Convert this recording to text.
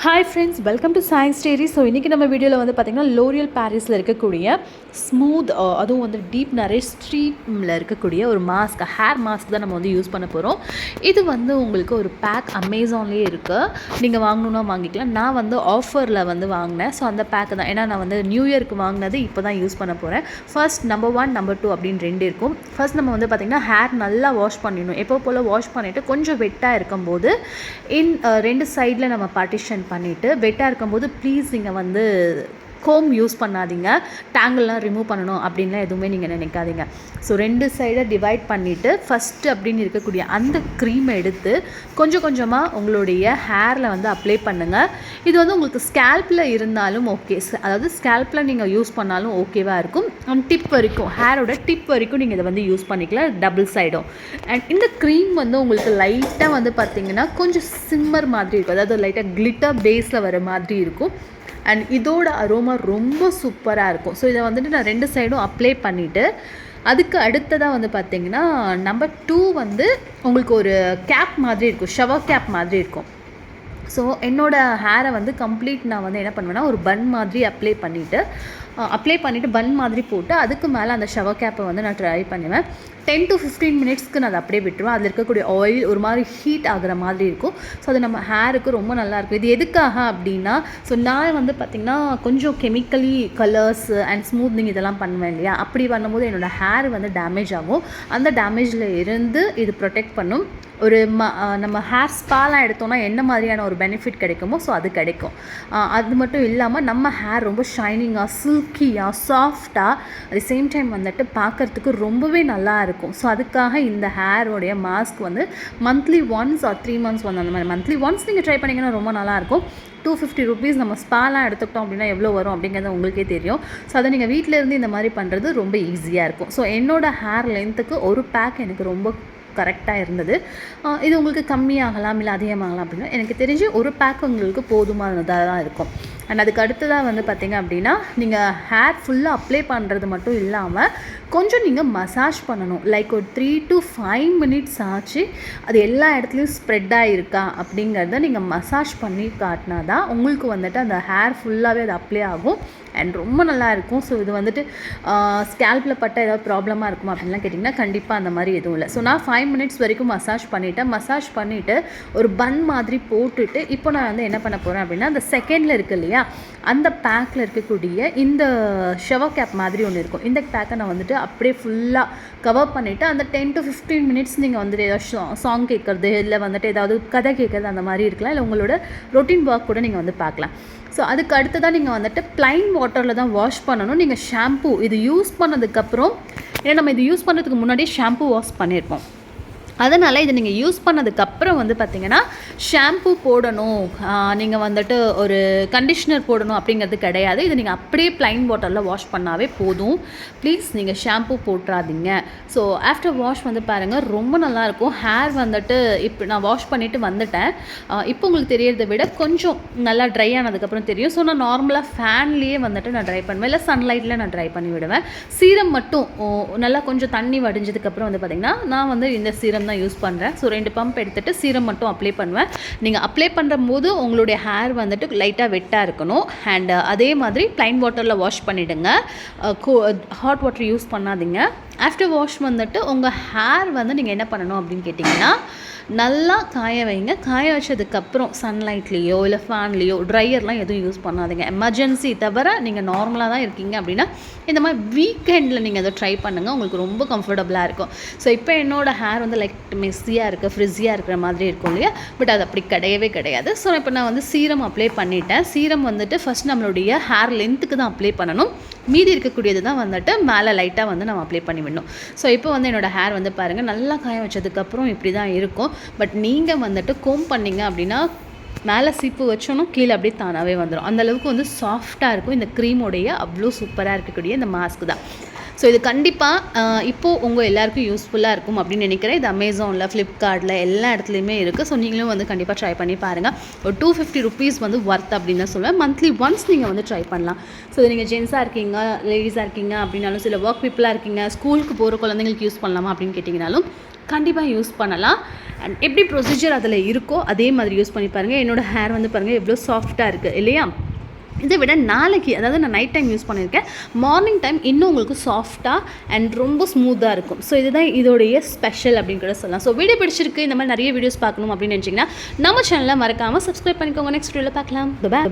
Hi friends welcome to science story so இன்றைக்கி நம்ம வீடியோவில் வந்து பார்த்திங்கன்னா லோரியல் பாரிஸில் இருக்கக்கூடிய ஸ்மூத் அதுவும் வந்து டீப் நரேஷ் ஸ்ட்ரீமில் இருக்கக்கூடிய ஒரு மாஸ்க் ஹேர் மாஸ்க் தான் நம்ம வந்து யூஸ் பண்ண போகிறோம் இது வந்து உங்களுக்கு ஒரு பேக் அமேசான்லேயே இருக்குது நீங்கள் வாங்கணுன்னா வாங்கிக்கலாம். நான் வந்து ஆஃபரில் வந்து வாங்கினேன். ஸோ அந்த பேக்கு தான். ஏன்னா நான் வந்து நியூ இயர்க்கு வாங்கினது இப்போ தான் யூஸ் பண்ண போகிறேன் first number one number two அப்படின்னு ரெண்டு இருக்கும். ஃபர்ஸ்ட் நம்ம வந்து பார்த்திங்கன்னா ஹேர் நல்லா வாஷ் பண்ணிடணும். எப்போ போல் வாஷ் பண்ணிவிட்டு கொஞ்சம் வெட்டாக இருக்கும்போது இன் ரெண்டு சைடில் நம்ம பார்ட்டிஷன் பண்ணிவிட்டு வெட்டாக இருக்கும்போது ப்ளீஸ் நீங்கள் வந்து கோம் யூஸ் பண்ணாதீங்க. டேங்கிள்லாம் ரிமூவ் பண்ணணும் அப்படின்லாம் எதுவுமே நீங்கள் நினைக்காதீங்க. ஸோ ரெண்டு சைடை டிவைட் பண்ணிவிட்டு ஃபஸ்ட்டு அப்படின்னு இருக்கக்கூடிய அந்த க்ரீமை எடுத்து கொஞ்சம் கொஞ்சமாக உங்களுடைய ஹேரில் வந்து அப்ளை பண்ணுங்கள் இது வந்து உங்களுக்கு ஸ்கேல்பில் இருந்தாலும் ஓகே அதாவது ஸ்கேல்பில் நீங்கள் யூஸ் பண்ணாலும் ஓகேவாக இருக்கும். அண்ட் டிப் வரைக்கும் ஹேரோட டிப் வரைக்கும் நீங்கள் இதை வந்து யூஸ் பண்ணிக்கலாம். டபுள் சைடும் அண்ட் இந்த க்ரீம் வந்து உங்களுக்கு லைட்டாக வந்து பார்த்தீங்கன்னா கொஞ்சம் சிம்மர் மாதிரி இருக்கும். அதாவது லைட்டாக கிளிட்டர் பேஸில் வர மாதிரி இருக்கும். அண்ட் இதோட அரோமா ரொம்ப சூப்பராக இருக்கும். ஸோ இதை வந்துட்டு நான் ரெண்டு சைடும் அப்ளை பண்ணிவிட்டு அதுக்கு அடுத்ததாக வந்து பார்த்திங்கன்னா நம்பர் டூ வந்து உங்களுக்கு ஒரு கேப் மாதிரி இருக்கும். ஷவர் கேப் மாதிரி இருக்கும். ஸோ என்னோடய ஹேரை வந்து கம்ப்ளீட் நான் வந்து என்ன பண்ணுவேன்னா ஒரு பன் மாதிரி அப்ளை பண்ணிவிட்டு அப்ளை பண்ணிவிட்டு பன் மாதிரி போட்டு அதுக்கு மேலே அந்த ஷவர் கேப்பை வந்து நான் ட்ரை பண்ணுவேன். டென் டு ஃபிஃப்டீன் மினிட்ஸ்க்கு நான் அதை அப்படியே விட்டுருவேன். அதில் இருக்கக்கூடிய ஆயில் ஒரு மாதிரி ஹீட் ஆகிற மாதிரி இருக்கும். ஸோ அது நம்ம ஹேருக்கு ரொம்ப நல்லாயிருக்கும் இது எதுக்காக அப்படின்னா ஸோ நான் வந்து பார்த்திங்கன்னா கொஞ்சம் கெமிக்கலி கலர்ஸ் அண்ட் ஸ்மூத்னிங் இதெல்லாம் பண்ணுவேன் இல்லையா? அப்படி பண்ணும்போது என்னோடய ஹேர் வந்து டேமேஜ் ஆகும். அந்த டேமேஜில் இருந்து இது ப்ரொடெக்ட் பண்ணும். ஒரு ம நம்ம ஹேர் ஸ்பாலாம் எடுத்தோம்னா என்ன மாதிரியான ஒரு பெனிஃபிட் கிடைக்குமோ ஸோ அது கிடைக்கும். அது மட்டும் இல்லாமல் நம்ம ஹேர் ரொம்ப ஷைனிங்காக சில்கியாக சாஃப்டாக அட் சேம் டைம் வந்துட்டு பார்க்குறதுக்கு ரொம்பவே நல்லா இருக்கும். ஸோ அதுக்காக இந்த ஹேரோடைய மாஸ்க் வந்து monthly once or three months வந்து அந்த மாதிரி மந்த்லி ஒன்ஸ் நீங்கள் ட்ரை பண்ணிங்கன்னா ரொம்ப நல்லாயிருக்கும் டூ ஃபிஃப்டி ருபீஸ் நம்ம ஸ்பாலாம் எடுத்துக்கிட்டோம் அப்படின்னா எவ்வளோ வரும் அப்படிங்கிறது உங்களுக்கே தெரியும். ஸோ அதை நீங்கள் வீட்டிலேருந்து இந்த மாதிரி பண்ணுறது ரொம்ப ஈஸியாக இருக்கும். ஸோ என்னோடய ஹேர் லென்த்துக்கு ஒரு பேக் எனக்கு ரொம்ப கரெக்டாக இருந்தது. இது உங்களுக்கு கம்மியாகலாம் இல்லை அதிகமாகலாம் அப்படின்னா எனக்கு தெரிஞ்சு ஒரு பேக் உங்களுக்கு போதுமானதாக தான் இருக்கும். அண்ட் அதுக்கு அடுத்ததாக வந்து பார்த்திங்க அப்படின்னா நீங்கள் ஹேர் ஃபுல்லாக அப்ளை பண்ணுறது மட்டும் இல்லாமல் கொஞ்சம் நீங்கள் மசாஜ் பண்ணணும். லைக் ஒரு த்ரீ டு ஃபைவ் மினிட்ஸ் ஆச்சு அது எல்லா இடத்துலையும் ஸ்ப்ரெட் ஆகிருக்கா அப்படிங்கிறத நீங்கள் மசாஜ் பண்ணி காட்டினா தான் உங்களுக்கு வந்துட்டு அந்த ஹேர் ஃபுல்லாகவே அது அப்ளை ஆகும். அண்ட் ரொம்ப நல்லா இருக்கும். ஸோ இது வந்துட்டு ஸ்கேல்பில் பட்ட ஏதாவது ப்ராப்ளமாக இருக்குமா அப்படின்லாம் கேட்டிங்கன்னா கண்டிப்பாக அந்த மாதிரி எதுவும் இல்லை. ஸோ நான் ஃபைவ் மினிட்ஸ் வரைக்கும் மசாஜ் பண்ணிவிட்டேன் மசாஜ் பண்ணிவிட்டு ஒரு பன் மாதிரி போட்டுட்டு இப்போ நான் வந்து என்ன பண்ண போகிறேன் அப்படின்னா அந்த செகண்டில் இருக்குது இல்லையா அந்த பேக்கில் இருக்கக்கூடிய இந்த ஷவர் கேப் மாதிரி ஒன்று இருக்கும். இந்த பேக்கை நான் வந்துட்டு அப்படியே ஃபுல்லாக கவர் பண்ணிவிட்டு அந்த டென் டு ஃபிஃப்டீன் மினிட்ஸ் நீங்கள் வந்துட்டு ஏதாவது சாங் கேட்குறது இல்லை வந்துட்டு ஏதாவது கதை கேட்குறது அந்த மாதிரி இருக்கலாம். இல்லை உங்களோட ரொட்டீன் ஒர்க் கூட நீங்கள் வந்து பார்க்கலாம். ஸோ அதுக்கு அடுத்து தான் நீங்கள் வந்துட்டு ப்ளைன் வாட்டரில் தான் வாஷ் பண்ணணும். நீங்கள் ஷாம்பு இது யூஸ் பண்ணதுக்கப்புறம் ஏன்னா நம்ம இது யூஸ் பண்ணுறதுக்கு முன்னாடியே ஷாம்பு வாஷ் பண்ணியிருப்போம் அதனால் இதை நீங்கள் யூஸ் பண்ணதுக்கப்புறம் வந்து பார்த்திங்கன்னா ஷாம்பு போடணும். நீங்கள் வந்துட்டு ஒரு கண்டிஷ்னர் போடணும் அப்படிங்கிறது கிடையாது. இது நீங்கள் அப்படியே ப்ளைன் வாட்டரில் வாஷ் பண்ணாவே போதும். ப்ளீஸ் நீங்கள் ஷாம்பு போட்டுறாதீங்க. ஸோ ஆஃப்டர் வாஷ் வந்து பாருங்கள் ரொம்ப நல்லாயிருக்கும் ஹேர் வந்துட்டு இப்போ நான் வாஷ் பண்ணிவிட்டு வந்துட்டேன். இப்போ உங்களுக்கு தெரியறதை விட கொஞ்சம் நல்லா ட்ரை ஆனதுக்கப்புறம் தெரியும். ஸோ நான் நார்மலாக ஃபேன்லேயே வந்துட்டு நான் ட்ரை பண்ணுவேன். இல்லை சன்லைட்டில் நான் ட்ரை பண்ணி விடுவேன். சீரம் மட்டும் நல்லா கொஞ்சம் தண்ணி வடிஞ்சதுக்கப்புறம் வந்து பார்த்திங்கன்னா நான் வந்து இந்த சீரம் தான் யூஸ் பண்ணுறேன் ஸோ ரெண்டு பம்ப் எடுத்துகிட்டு சீரம் மட்டும் அப்ளை பண்ணுவேன். நீங்கள் அப்ளை பண்ணுற போது உங்களுடைய ஹேர் வந்துட்டு லைட்டாக வெட்டாக இருக்கணும். அண்ட் அதே மாதிரி ப்ளைன் வாட்டரில் வாஷ் பண்ணிவிடுங்க ஹாட் வாட்டர் யூஸ் பண்ணாதீங்க. ஆஃப்டர் வாஷ் வந்துட்டு உங்கள் ஹேர் வந்து நீங்கள் என்ன பண்ணணும் அப்படின்னு கேட்டிங்கன்னா நல்லா காய வைங்க. காய வச்சதுக்கப்புறம் சன்லைட்லேயோ இல்லை ஃபேன்லேயோ ட்ரையர்லாம் எதுவும் யூஸ் பண்ணாதீங்க. எமர்ஜென்சி தவிர நீங்கள் நார்மலாக தான் இருக்கீங்க அப்படின்னா இந்த மாதிரி வீக்கெண்டில் நீங்கள் அதை ட்ரை பண்ணுங்கள் உங்களுக்கு ரொம்ப கம்ஃபர்டபுளாக இருக்கும். ஸோ இப்போ என்னோடய ஹேர் வந்து லைக் மெஸ்ஸியாக இருக்குது ஃப்ரிஸியாக இருக்கிற மாதிரி இருக்கும் இல்லையா? பட் அது அப்படி கிடையவே கிடையாது. ஸோ இப்போ நான் வந்து சீரம் அப்ளை பண்ணிட்டேன். சீரம் வந்துட்டு ஃபஸ்ட் நம்மளுடைய ஹேர் லென்த்துக்கு தான் அப்ளை பண்ணணும். மீதி இருக்கக்கூடியது தான் வந்துட்டு மேலே லைட்டாக வந்து நம்ம அப்ளை பண்ணி விடணும். ஸோ இப்போ வந்து என்னோடய ஹேர் வந்து பாருங்கள் நல்லா காய வச்சதுக்கப்புறம் இப்படி தான் இருக்கும். பட் நீங்கள் வந்துட்டு கோம் பண்ணிங்க அப்படின்னா மேலே சீப்பு வச்சோனும் கீழே அப்படியே தானாகவே வந்துடும் அந்தளவுக்கு வந்து சாஃப்டாக இருக்கும். இந்த க்ரீமோடைய அவ்வளோ சூப்பராக இருக்கக்கூடிய இந்த மாஸ்க் தான். ஸோ இது கண்டிப்பாக இப்போது உங்கள் எல்லாருக்கும் யூஸ்ஃபுல்லாக இருக்கும் அப்படின்னு நினைக்கிறேன். இது அமேசானில் ஃப்ளிப்கார்ட்டில் எல்லா இடத்துலையுமே இருக்குது ஸோ நீங்களும் வந்து கண்டிப்பாக ட்ரை பண்ணி பாருங்கள் ஒரு டூ ஃபிஃப்டி ருபீஸ் வந்து ஒர்த் அப்படின்னு தான் சொல்லுவேன். மந்த்லி ஒன்ஸ் நீங்கள் வந்து ட்ரை பண்ணலாம். ஸோ இது நீங்கள் ஜென்ஸாக இருக்கீங்க லேடிஸாக இருக்கீங்க அப்படின்னாலும் சில ஒர்க் பீப்புளாக இருக்கீங்க ஸ்கூலுக்கு போகிற குழந்தைங்களுக்கு யூஸ் பண்ணலாமா அப்படின்னு கேட்டிங்கனாலும் கண்டிப்பாக யூஸ் பண்ணலாம். அண்ட் எப்படி ப்ரொசீஜர் அதில் இருக்கோ அதே மாதிரி யூஸ் பண்ணி பாருங்கள் என்னோடய ஹேர் வந்து பாருங்கள் எவ்வளோ சாஃப்ட்டாக இருக்குது இல்லையா? இதை விட நாளைக்கு அதாவது நான் நைட் டைம் யூஸ் பண்ணியிருக்கேன். மார்னிங் டைம் இன்னும் உங்களுக்கு சாஃப்டாக அண்ட் ரொம்ப ஸ்மூத்தாக இருக்கும். ஸோ இதுதான் இதோடைய ஸ்பெஷல் அப்படின்னு கூட சொல்லலாம். ஸோ வீடியோ பிடிச்சிருக்கு இந்த மாதிரி நிறைய வீடியோஸ் பார்க்கணும் அப்படின்னு நினச்சிங்கன்னா நம்ம சேனலில் மறக்காமல் சப்ஸ்கிரைப் பண்ணிக்கோங்க. நெக்ஸ்ட் வீடியோவில் பார்க்கலாம். பாய்